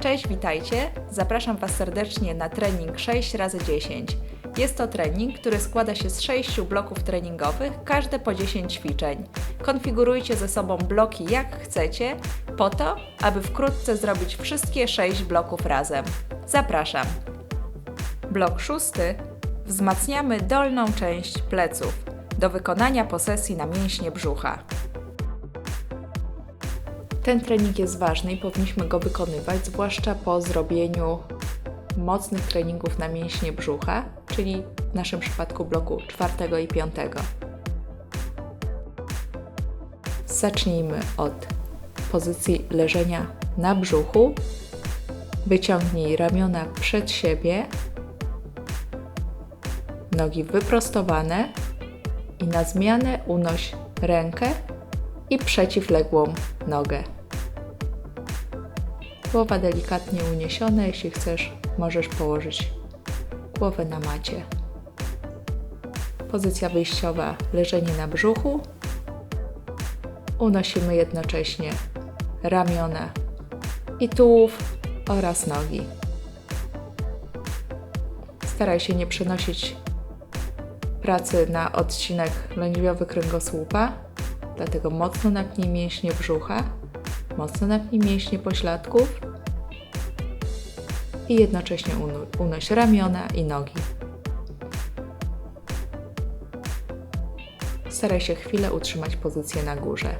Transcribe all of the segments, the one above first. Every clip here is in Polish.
Cześć, witajcie. Zapraszam Was serdecznie na trening 6 razy 10 Jest to trening, który składa się z 6 bloków treningowych, każde po 10 ćwiczeń. Konfigurujcie ze sobą bloki jak chcecie, po to, aby wkrótce zrobić wszystkie 6 bloków razem. Zapraszam. Blok szósty. Wzmacniamy dolną część pleców do wykonania posesji na mięśnie brzucha. Ten trening jest ważny i powinniśmy go wykonywać, zwłaszcza po zrobieniu mocnych treningów na mięśnie brzucha, czyli w naszym przypadku bloku czwartego i piątego. Zacznijmy od pozycji leżenia na brzuchu. Wyciągnij ramiona przed siebie, nogi wyprostowane i na zmianę unoś rękę i przeciwległą nogę. Głowa delikatnie uniesiona, jeśli chcesz, możesz położyć głowę na macie. Pozycja wyjściowa leżenie na brzuchu. Unosimy jednocześnie ramiona i tułów oraz nogi. Staraj się nie przenosić pracy na odcinek lędźwiowy kręgosłupa, dlatego mocno napnij mięśnie brzucha, mocno napnij mięśnie pośladków i jednocześnie unoś ramiona i nogi. Staraj się chwilę utrzymać pozycję na górze.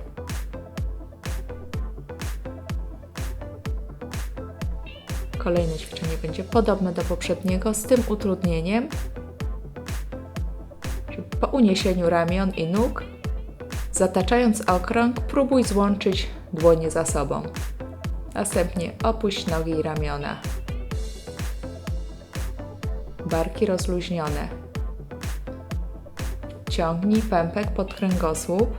Kolejne ćwiczenie będzie podobne do poprzedniego, z tym utrudnieniem, po uniesieniu ramion i nóg, zataczając okrąg, próbuj złączyć dłonie za sobą. Następnie opuść nogi i ramiona. Barki rozluźnione. Ciągnij pępek pod kręgosłup.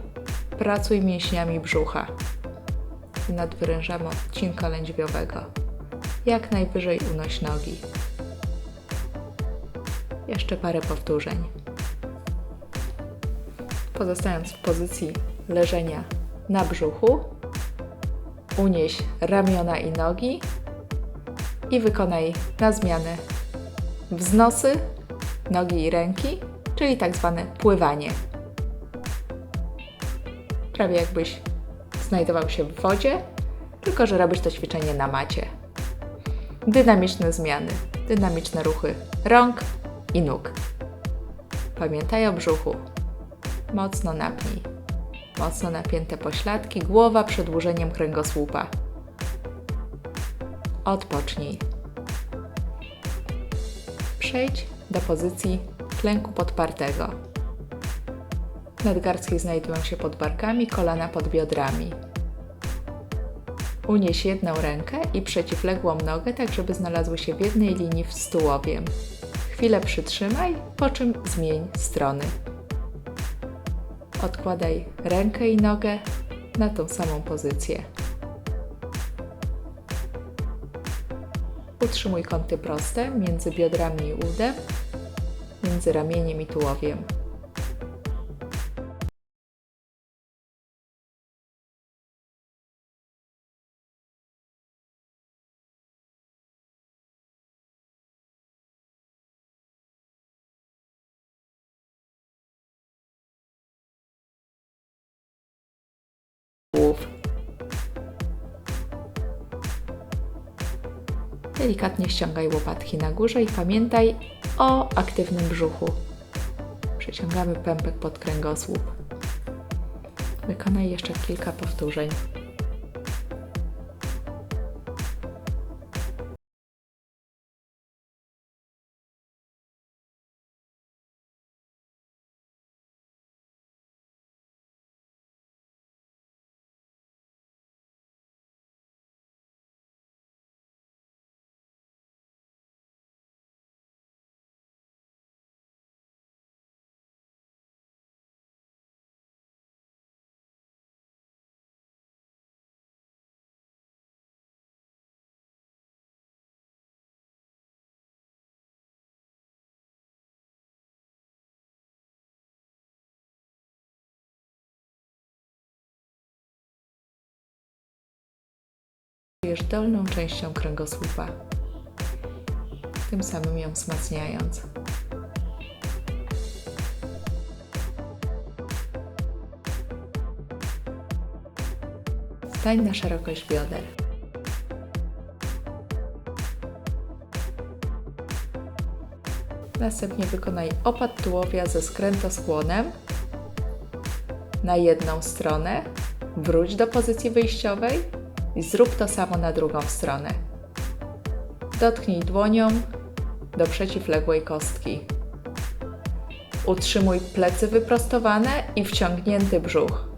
Pracuj mięśniami brzucha. I nadwyrężamy odcinka lędźwiowego. Jak najwyżej unoś nogi. Jeszcze parę powtórzeń. Pozostając w pozycji leżenia na brzuchu, unieś ramiona i nogi i wykonaj na zmianę wznosy nogi i ręki, czyli tak zwane pływanie. Prawie jakbyś znajdował się w wodzie, tylko że robisz to ćwiczenie na macie. Dynamiczne zmiany, dynamiczne ruchy rąk i nóg. Pamiętaj o brzuchu. Mocno napnij. Mocno napięte pośladki, głowa przedłużeniem kręgosłupa. Odpocznij. Przejdź do pozycji klęku podpartego. Nadgarstki znajdują się pod barkami, kolana pod biodrami. Unieś jedną rękę i przeciwległą nogę, tak żeby znalazły się w jednej linii z tułowiem. Chwilę przytrzymaj, po czym zmień strony. Odkładaj rękę i nogę na tą samą pozycję. Utrzymuj kąty proste między biodrami i udem, między ramieniem i tułowiem. Delikatnie ściągaj łopatki na górze i pamiętaj o aktywnym brzuchu. Przeciągamy pępek pod kręgosłup. Wykonaj jeszcze kilka powtórzeń. Czujesz dolną częścią kręgosłupa, tym samym ją wzmacniając. Stań na szerokość bioder. Następnie wykonaj opad tułowia ze skrętoskłonem na jedną stronę, wróć do pozycji wyjściowej i zrób to samo na drugą stronę. Dotknij dłonią do przeciwległej kostki. Utrzymuj plecy wyprostowane i wciągnięty brzuch.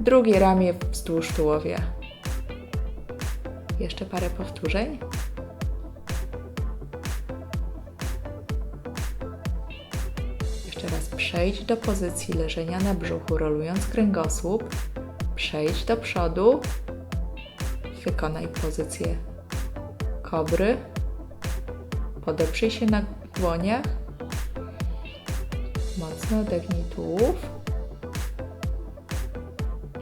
Drugie ramię wzdłuż tułowia. Jeszcze parę powtórzeń. Jeszcze raz przejdź do pozycji leżenia na brzuchu, rolując kręgosłup. Przejdź do przodu. Wykonaj pozycję kobry. Podeprzyj się na dłoniach. Mocno odegnij tułów.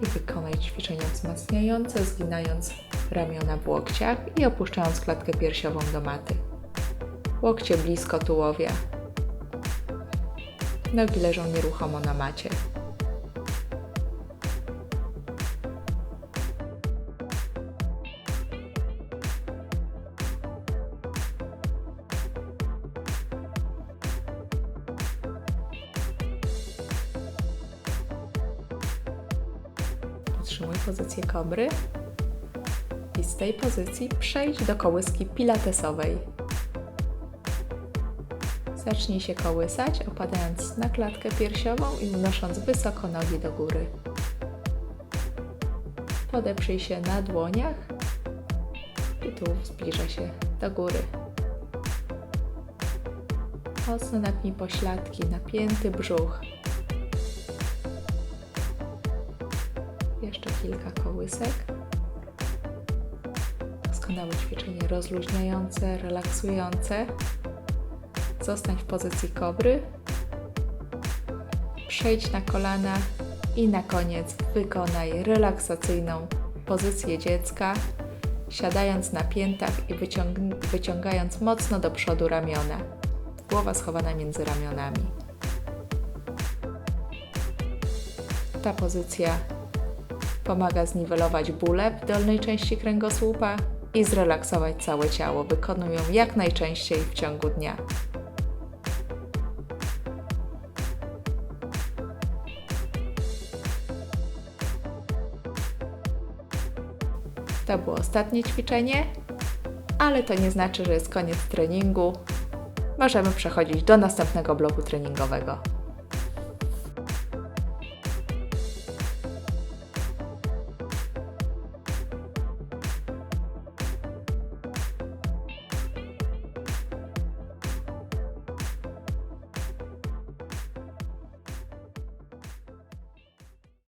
I wykonaj ćwiczenia wzmacniające, zginając ramiona w łokciach i opuszczając klatkę piersiową do maty. Łokcie blisko tułowia. Nogi leżą nieruchomo na macie. Utrzymuj pozycję kobry i z tej pozycji przejdź do kołyski pilatesowej. Zacznij się kołysać, opadając na klatkę piersiową i unosząc wysoko nogi do góry. Podeprzyj się na dłoniach i tułów zbliża się do góry. Mocno napnij pośladki, napięty brzuch. Jeszcze kilka kołysek. Doskonałe ćwiczenie rozluźniające, relaksujące. Zostań w pozycji kobry. Przejdź na kolana i na koniec wykonaj relaksacyjną pozycję dziecka, siadając na piętach i wyciąg- wyciągając mocno do przodu ramiona. Głowa schowana między ramionami. Ta pozycja pomaga zniwelować bóle w dolnej części kręgosłupa i zrelaksować całe ciało. Wykonują jak najczęściej w ciągu dnia. To było ostatnie ćwiczenie, ale to nie znaczy, że jest koniec treningu. Możemy przechodzić do następnego bloku treningowego.